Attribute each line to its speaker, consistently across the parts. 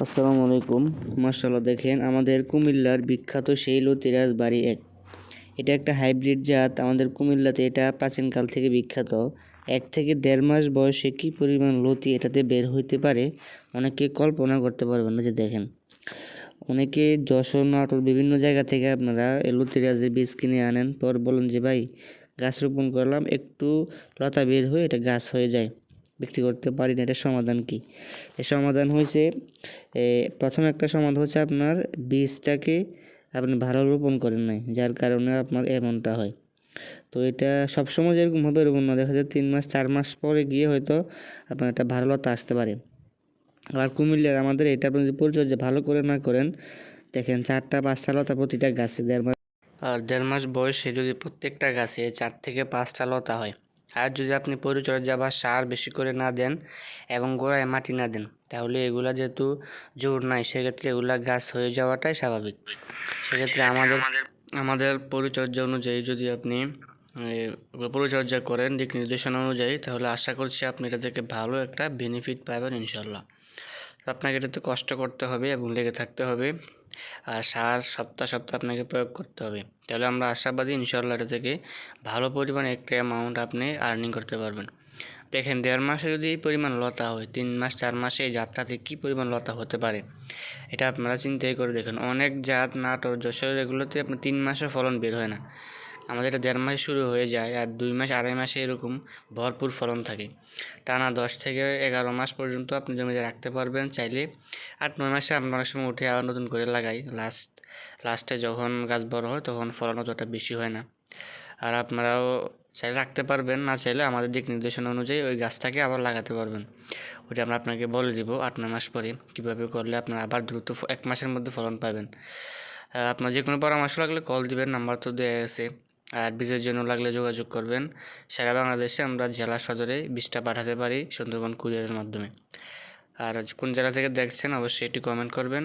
Speaker 1: আসসালামু আলাইকুম। মার্শাল্লাহ দেখেন আমাদের কুমিল্লার বিখ্যাত সেই লতিরাজ বাড়ি এক। এটা একটা হাইব্রিড জাত। আমাদের কুমিল্লাতে এটা প্রাচীনকাল থেকে বিখ্যাত। এক থেকে দেড় মাস বয়সে কী পরিমাণ লতি এটাতে বের হইতে পারে? অনেকে কল্পনা করতে পারবেন না যে দেখেন। অনেকে যশোর, নাটোর বিভিন্ন জায়গা থেকে আপনারা লতিরাজের বীজ কিনে আনেন। পর বলেন যে, ভাই, গাছ রোপণ করলাম, একটু লতা বের হয়ে এটা গাছ হয়ে যায়। বিক্রি করতে পারি না, এটার সমাধান কি? এর সমাধান হয়েছে প্রথম একটা সমাধান হচ্ছে আপনার বীজটাকে আপনি ভালো রোপণ করেন নাই, যার কারণে আপনার এমনটা হয়। তো এটা সবসময় যেরকম হবে এরকম না, দেখা যায় তিন মাস, চার মাস পরে গিয়ে হয়তো আপনার একটা ভালো লতা আসতে পারে। আর কুমিল্লার আমাদের এটা আপনি যদি পরিচর্যা ভালো করে না করেন, দেখেন চারটা, পাঁচটা লতা প্রতিটা গাছে দেড় মাস আর দেড় মাস বয়সে যদি প্রত্যেকটা গাছে চার থেকে পাঁচটা লতা হয় আর যদি আপনি পরিচর্যা বা সার বেশি করে না দেন এবং গোড়ায় মাটি না দেন, তাহলে এগুলা যেহেতু জোর নাই, সেক্ষেত্রে এগুলা গাছ হয়ে যাওয়াটাই স্বাভাবিক। সেক্ষেত্রে আমাদের আমাদের পরিচর্যা অনুযায়ী যদি আপনি পরিচর্যা করেন দিক নির্দেশনা অনুযায়ী, তাহলে আশা করছি আপনি এটা থেকে ভালো একটা বেনিফিট পাবেন ইনশাল্লাহ আপনাকে এটাতে কষ্ট করতে হবে, এবং লেগে থাকতে হবে। আর সার সপ্তাহ সপ্তাহ আপনাকে প্রয়োগ করতে হবে। তাহলে আমরা আশাবাদী ইনশাল্লাহ এটা থেকে ভালো পরিমাণে একটা অ্যামাউন্ট আপনি আর্নিং করতে পারবেন। দেখেন, দেড় মাসে যদি এই পরিমাণ লতা হয়, তিন মাস, চার মাসে এই জাতটাতে কী পরিমাণ লতা হতে পারে? এটা আপনারা চিন্তাই করে দেখেন। অনেক জাত নাটোর যশোর এগুলোতে আপনার তিন মাসে ফলন বের হয় না। আমাদের এটা দেড় মাসে শুরু হয়ে যায় আর দুই মাস, আড়াই মাসে এরকম ভরপুর ফলন থাকে। টানা দশ থেকে এগারো মাস পর্যন্ত আপনি জমিতে রাখতে পারবেন চাইলে। আট নয় মাসে আমরা অনেক সময় উঠে আবার নতুন করে লাগাই। লাস্ট লাস্টে যখন গাছ বড় হয় তখন ফলন অতটা বেশি হয় না। আর আপনারাও চাইলে রাখতে পারবেন, না চাইলে আমাদের দিক নির্দেশনা অনুযায়ী ওই গাছটাকে আবার লাগাতে পারবেন। ওটা আমরা আপনাকে বলে দিব আট, নয় মাস পরে কীভাবে করলে আপনারা আবার দ্রুত এক মাসের মধ্যে ফলন পাবেন। আপনার যে কোনো পরামর্শ লাগলে কল দিবেন, নাম্বার তো দেওয়া আছে। আর বীজের জন্য লাগলে যোগাযোগ করবেন। সারা বাংলাদেশে আমরা জেলা সদরে বীজটা পাঠাতে পারি সুন্দরবন কুরিয়ারের মাধ্যমে। আর কোন জেলা থেকে দেখছেন অবশ্যই এটি কমেন্ট করবেন।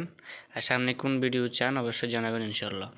Speaker 1: আর সামনে কোন ভিডিও চান অবশ্যই জানাবেন ইনশাল্লাহ